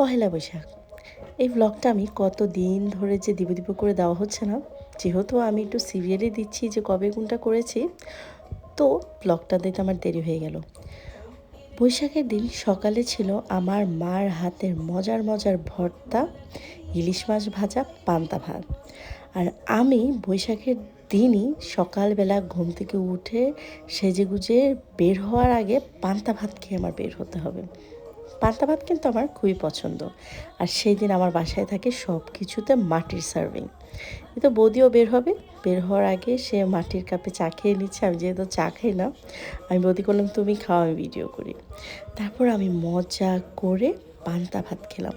পহেলা বৈশাখ। এই ব্লগটা আমি কত দিন ধরে যে দিব দিব করে দেওয়া হচ্ছে না, যেহেতু আমি একটু সিরিয়ালি দিচ্ছি যে কবে কোনটা করেছি, তো ব্লগটা দিতে আমার দেরি হয়ে গেল। বৈশাখের দিন সকালে ছিল আমার মার হাতের মজার মজার ভর্তা, ইলিশ মাছ ভাজা, পান্তা ভাত। আর আমি বৈশাখের দিনই সকালবেলা ঘুম থেকে উঠে সেজে গুজে বের হওয়ার আগে পান্তা ভাত খেয়ে আমার বের হতে হবে। পান্তা ভাত কিন্তু আমার খুবই পছন্দ। আর সেই দিন আমার বাসায় থাকে সব কিছুতে মাটির সার্ভিং তো বৌদিও বের হবে। বের হওয়ার আগে সে মাটির কাপে চা খেয়ে নিচ্ছে। আমি যেহেতু চা খাই না আমি বৌদি করলাম তুমি খাও, আমি ভিডিও করি। তারপর আমি মজা করে পান্তা ভাত খেলাম।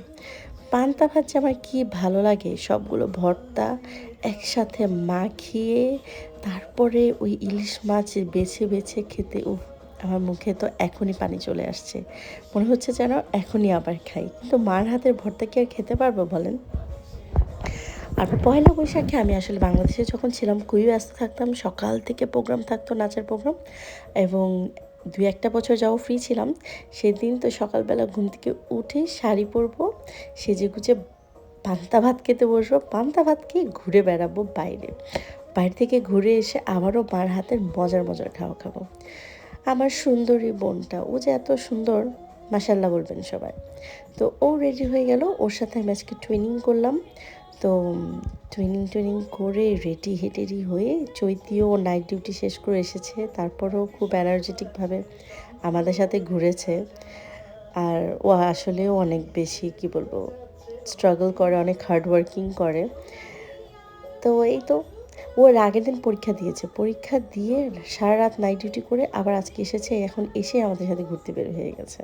পান্তা ভাত যে আমার কী ভালো লাগে, সবগুলো ভর্তা একসাথে মাখিয়ে, তারপরে ওই ইলিশ মাছ বেছে বেছে খেতে, উফ আমার মুখে তো এখনই পানি চলে আসছে। মনে হচ্ছে যেন এখনই আবার খাই। কিন্তু মার হাতের ভর্তা কি আর খেতে পারব বলেন? আর পয়লা বৈশাখে আমি আসলে বাংলাদেশে যখন ছিলাম, খুবই ব্যস্ত থাকতাম। সকাল থেকে প্রোগ্রাম থাকতো, নাচের প্রোগ্রাম এবং দুই একটা বছর যাও ফ্রি ছিলাম। সেদিন তো সকালবেলা ঘুম থেকে উঠে শাড়ি পরবো, সেজে গুজে পান্তা ভাত খেতে বসবো। পান্তা ভাত খেয়ে ঘুরে বেড়াবো বাইরে। বাইরে থেকে ঘুরে এসে আবারও মার হাতের মজার মজার খাওয়া খাব। আমার সুন্দরী বোনটা। ও যে এত সুন্দর মাসাল্লাহ বলবেন সবাই। তো ও রেডি হয়ে গেল, ওর সাথে আমি আজকে ট্রেনিং করলাম। তো ট্রেনিং ট্রেনিং করে রেডি হেটেডি হয়ে চৈতিও নাইট ডিউটি শেষ করে এসেছে। তারপরেও খুব এনার্জেটিকভাবে আমাদের সাথে ঘুরেছে। আর ও আসলেও অনেক বেশি, কি বলব স্ট্রাগল করে, অনেক হার্ড ওয়ার্কিং করে। তো এই তো ও এর আগের দিন পরীক্ষা দিয়েছে। পরীক্ষা দিয়ে সারা রাত নাইট ডিউটি করে আবার আজকে এসেছে, এখন এসে আমাদের সাথে ঘুরতে বের হয়ে গেছে।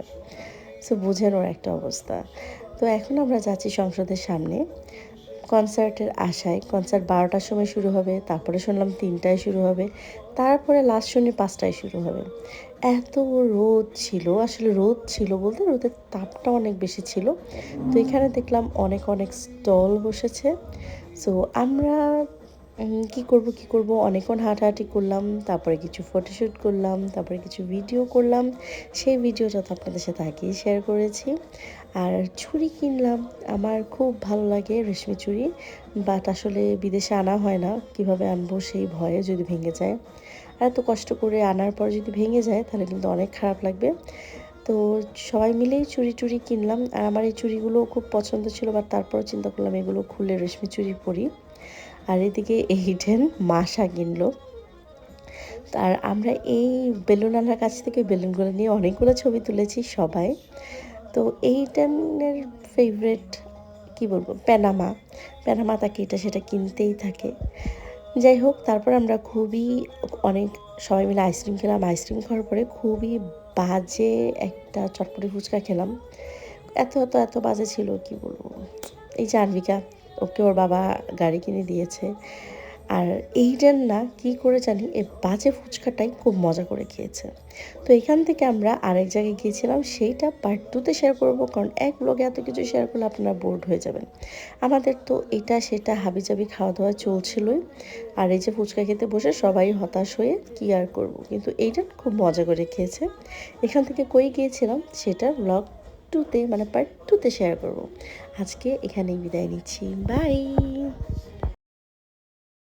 সো বোঝেন ওর একটা অবস্থা। তো এখন আমরা যাচ্ছি সংসদের সামনে। কনসার্টের আশায়, কনসার্ট বারোটার সময় শুরু হবে, তারপরে শুনলাম তিনটায় শুরু হবে, তারপরে লাস্ট শুনে পাঁচটায় শুরু হবে। এত রোদ ছিল, আসলে রোদ ছিল বলতে রোদের তাপটা অনেক বেশি ছিল। তো এখানে দেখলাম অনেক অনেক স্টল বসেছে। সো আমরা কি করব কি করব? অনেকক্ষণ হাঁটাহাঁটি করলাম, তারপরে কিছু ফটোশ্যুট করলাম, তারপরে কিছু ভিডিও করলাম। সেই ভিডিওটা তো আপনাদের সাথে আগেই শেয়ার করেছি। আর ছুরি কিনলাম, আমার খুব ভালো লাগে রেশমি চুড়ি বাট আসলে বিদেশে আনা হয় না, কীভাবে আনব সেই ভয়ে যদি ভেঙে যায়। আর এত কষ্ট করে আনার পর যদি ভেঙে যায়, তাহলে কিন্তু অনেক খারাপ লাগবে। তো সবাই মিলেই চুরি টুরি কিনলাম। আর আমার এই চুড়িগুলো খুব পছন্দ ছিল বাট তারপর চিন্তা করলাম এগুলো খুলে রেশমি চুড়ি পরি। আর এদিকে এইডেন মাসা কিনলো। আর আমরা এই বেলুন আনার কাছ থেকে বেলুনগুলো নিয়ে অনেকগুলো ছবি তুলেছি সবাই। তো এইটানের ফেভারেট কি বলব, প্যানামা। প্যানামা তাকে এটা সেটা কিনতেই থাকে। যাই হোক, তারপর আমরা খুবই অনেক সবাই মিলে আইসক্রিম খেলাম। আইসক্রিম খাওয়ার পরে খুবই বাজে একটা চটপটি ফুচকা খেলাম। এত এত এত বাজে ছিল, কি বলব? এই জানবিকা ওকে ওর বাবা গাড়ি কিনে দিয়েছে। আর এইটার না কি করে জানি এ বাজে ফুচকাটাই খুব মজা করে খেয়েছে। তো এখান থেকে আমরা আরেক জায়গায় গিয়েছিলাম, সেইটা পার্ট টুতে শেয়ার করব, কারণ এক ব্লগে এত কিছু শেয়ার করলে আপনারা বোর্ড হয়ে যাবেন। আমাদের তো এটা সেটা হাবিজাবি খাওয়া দাওয়া চলছিলই, আর এই যে ফুচকা খেতে বসে সবাই হতাশ হয়ে কি আর করব? কিন্তু এইটা খুব মজা করে খেয়েছে। এখান থেকে কই গিয়েছিলাম, সেটা ব্লগ টুতে মানে পার্ট টুতে শেয়ার করব। আজকে এখানেই বিদায় নিচ্ছি বাই